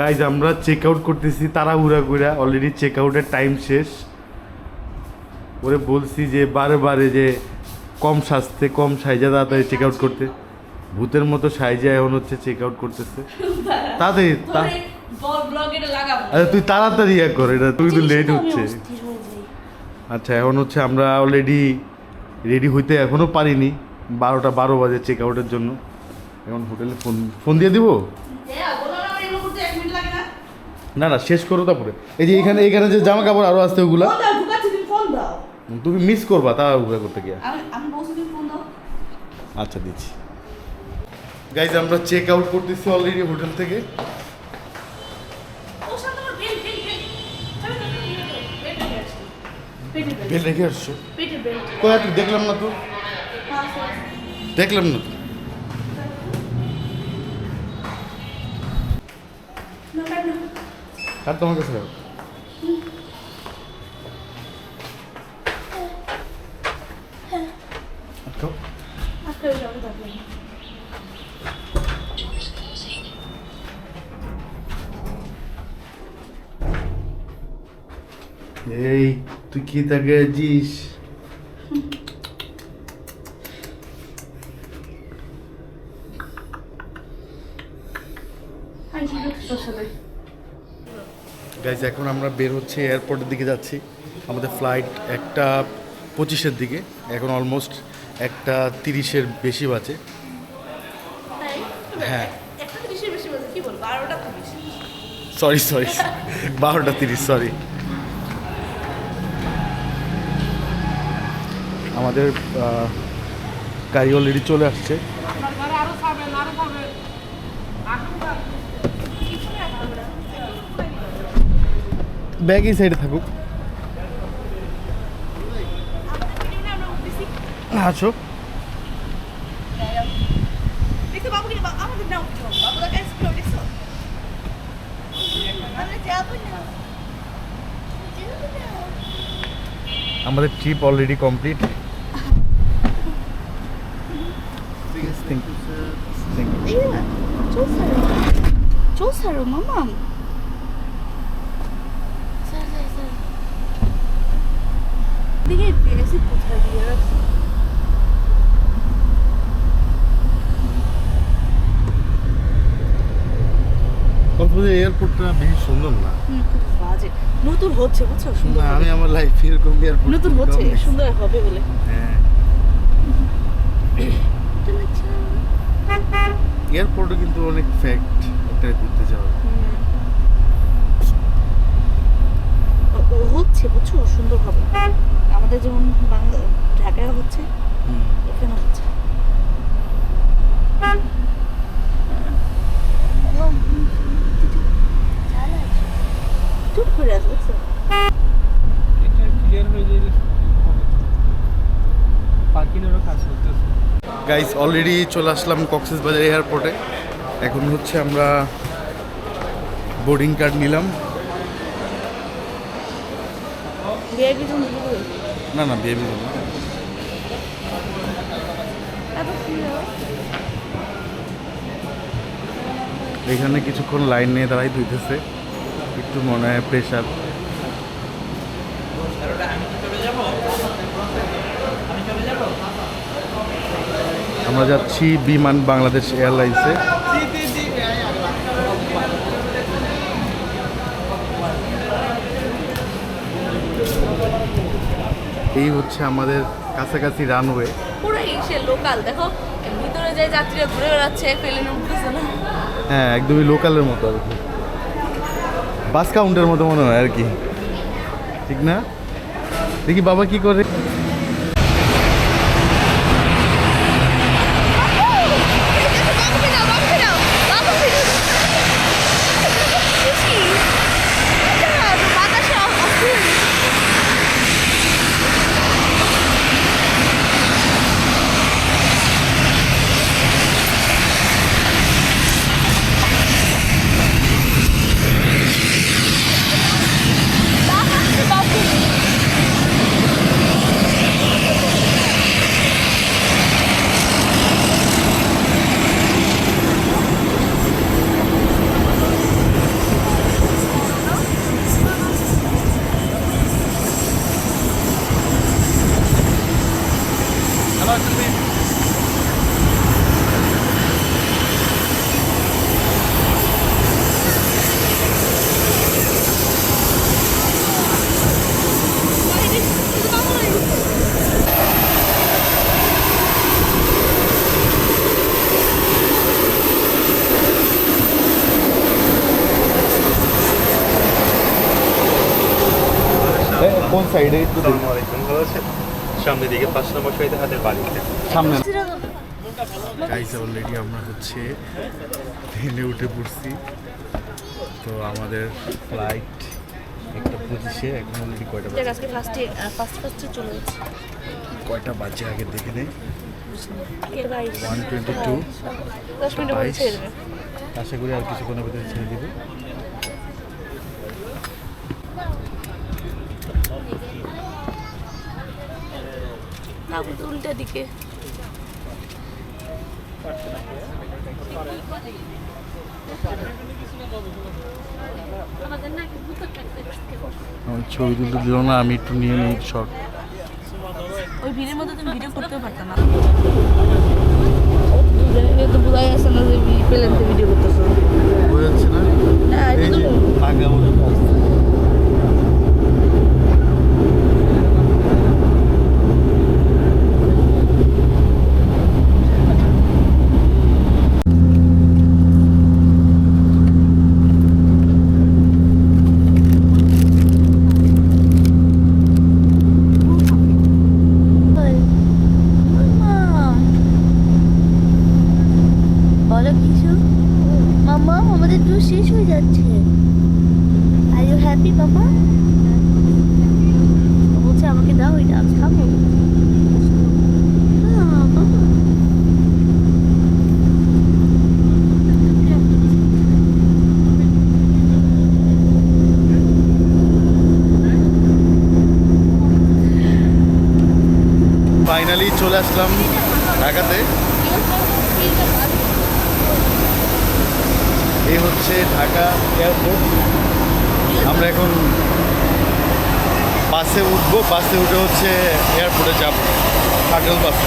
Guys আমরা check out করতেছি তাড়াহুড়া করে। অলরেডি চেক আউটের টাইম শেষ। ওরে বলছি যে বারে বারে যে কম সাজতে কম সাইজা তাড়াতাড়ি চেক আউট করতে। ভূতের মতো সাইজা এখন হচ্ছে চেক আউট করতেছে। তাড়াতাড়ি আচ্ছা তুই তাড়াতাড়ি ইয়ে কর এটা তুই তো লেট হচ্ছে। আচ্ছা এখন হচ্ছে আমরা অলরেডি রেডি হইতে এখনও পারিনি। বারোটা বারো বাজে চেক আউটের জন্য। এখন হোটেলে ফোন ফোন দিয়ে দিব হ্যাঁ বলো না আমার এগুলো করতে এক মিনিট লাগে না না না শেষ করো তারপরে এই যে এখানে এখানে যে জামা কাপড় আরও আসতে ওগুলা তুমি মিস করবা তা ওগুলা করতে গিয়া আমি আমি বলছি তুমি ফোন দাও আচ্ছা দিচ্ছি গাইজ আমরা চেক আউট করতেছি অলরেডি হোটেল থেকে বেল আসছি রেখে আসছো কোথায় দেখলাম না তো দেখলাম না তো আর তোমার কাছে রাখো। আচ্ছা। আজকে যাব তাহলে এই তুই কি তাকে আছিস আমি কি করতে তোর সাথে গাইজ এখন আমরা বের হচ্ছে এয়ারপোর্টের দিকে যাচ্ছি। আমাদের ফ্লাইট একটা পঁচিশের দিকে এখন অলমোস্ট একটা তিরিশের বেশি বাজে। হ্যাঁ। সরি সরি বারোটা তিরিশ। সরি আমাদের গাড়ি অলরেডি চলে আসছে। আরও খাবেন আরও খাবেন ব্যাগ এই সাইডে থাকুক। আছো আমাদের নাও অলরেডি কমপ্লিট দা কাছে স্কুলে দেখছ আমরা যাব না আমাদের ট্রিপ কক্সবাজার এয়ারপোর্টটা বেশি সুন্দর না। খুব বাজে। নতুন হচ্ছে বুঝছ? সুন্দর আমি আমার লাইফে এরকম এয়ারপোর্ট নতুন হচ্ছে সুন্দর হবে বলে। হ্যাঁ। এয়ারপোর্টে কিন্তু অনেক ফ্যাক্ট এটা ঘুরতে যাওয়া হচ্ছে বুঝছ? সুন্দর হবে। আমাদের যেমন বাংলা ঢাকায় হচ্ছে এখানে হচ্ছে চুপ করে আছে বুঝছ এটা ক্লিয়ার হয়ে গেলে পার্কিংয়েরও কাজ করতেছে গাইস অলরেডি চলে আসলাম কক্সবাজার এয়ারপোর্টে এখন হচ্ছে আমরা বোর্ডিং কার্ড নিলাম। না না বেবি না। এখানে কিছুক্ষণ লাইন নিয়ে দাঁড়াই ধুইতেছে। একটু মনে হয় প্রেশার আমরা যাচ্ছি বিমান বাংলাদেশ এয়ারলাইন্সে। এই হচ্ছে আমাদের কাছাকাছি রানওয়ে। পুরো সে লোকাল দেখো ভিতরে যে যাত্রীরা ঘুরে বেড়াচ্ছে প্লেন উঠতেছে না। হ্যাঁ একদমই লোকালের মতো আর কি। বাস কাউন্টের মতো মনে হয় আর কি। ঠিক না? দেখি বাবা কি করে। কোন সাইডে একটু দেখি। আসসালামু আলাইকুম ভালো আছেন সামনের দিকে পাঁচ নম্বর সাইডে হাতের বাড়িতে সামনে। গাইস অলরেডি আমরা হচ্ছে ট্রেনে উঠে পড়ছি। তো আমাদের ফ্লাইট একটা পঁচিশে এখন অলরেডি কয়টা বাজে? আজকে ফার্স্টে ফার্স্ট ফার্স্টে চলে যাচ্ছে কয়টা বাজে আগে দেখে নেই ওয়ান টোয়েন্টি টু বাইশ। আশা করি আর কিছুক্ষণের ভিতরে ছেড়ে দিবে। না উল্টা দিকে। ছবি তুলতে দিল না আমি একটু নিয়ে নিই শর্ট ওই ভিড়ের মধ্যে তুমি ভিডিও করতেও পারতাম না। তো বোঝাই আছে না? যে প্লেনতে ভিডিও করতেছো বোঝা যাচ্ছে না না এই যে তো ফাঁকা মতো আছে। বলো কিছু মামা আমাদের দুধ শেষ হয়ে যাচ্ছে। আর ইউ হ্যাপি মামা বলছে, আমাকে দাও এটা আমি খাব। ফাইনালি চলে আসলাম ঢাকাতে। এই হচ্ছে ঢাকা এয়ারপোর্ট। আমরা এখন বাসে উঠবো, বাসে উঠে হচ্ছে এয়ারপোর্টে যাব শাটল বাসে।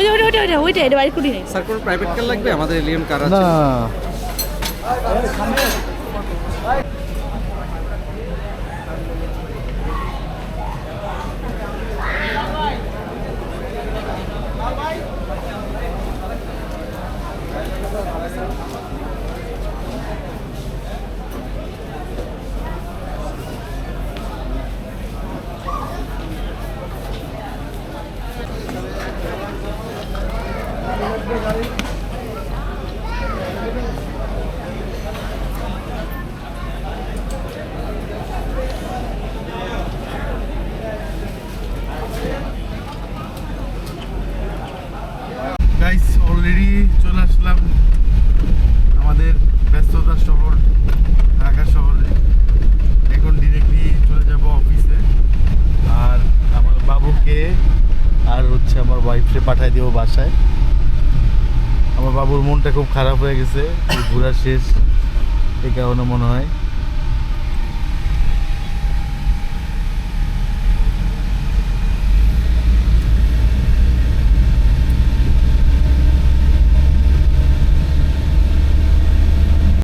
ওই ওইটা ওইটা ওইটা ওইটা এটা বাইর করি নেই। স্যার কোনো প্রাইভেট কার লাগবে? আমাদের এলিয়াম কার না। পাঠাই দেবো বাসায়। আমার বাবুর মনটা খুব খারাপ হয়ে গেছে। ঘোরা শেষ, এই কারণে মনে হয়।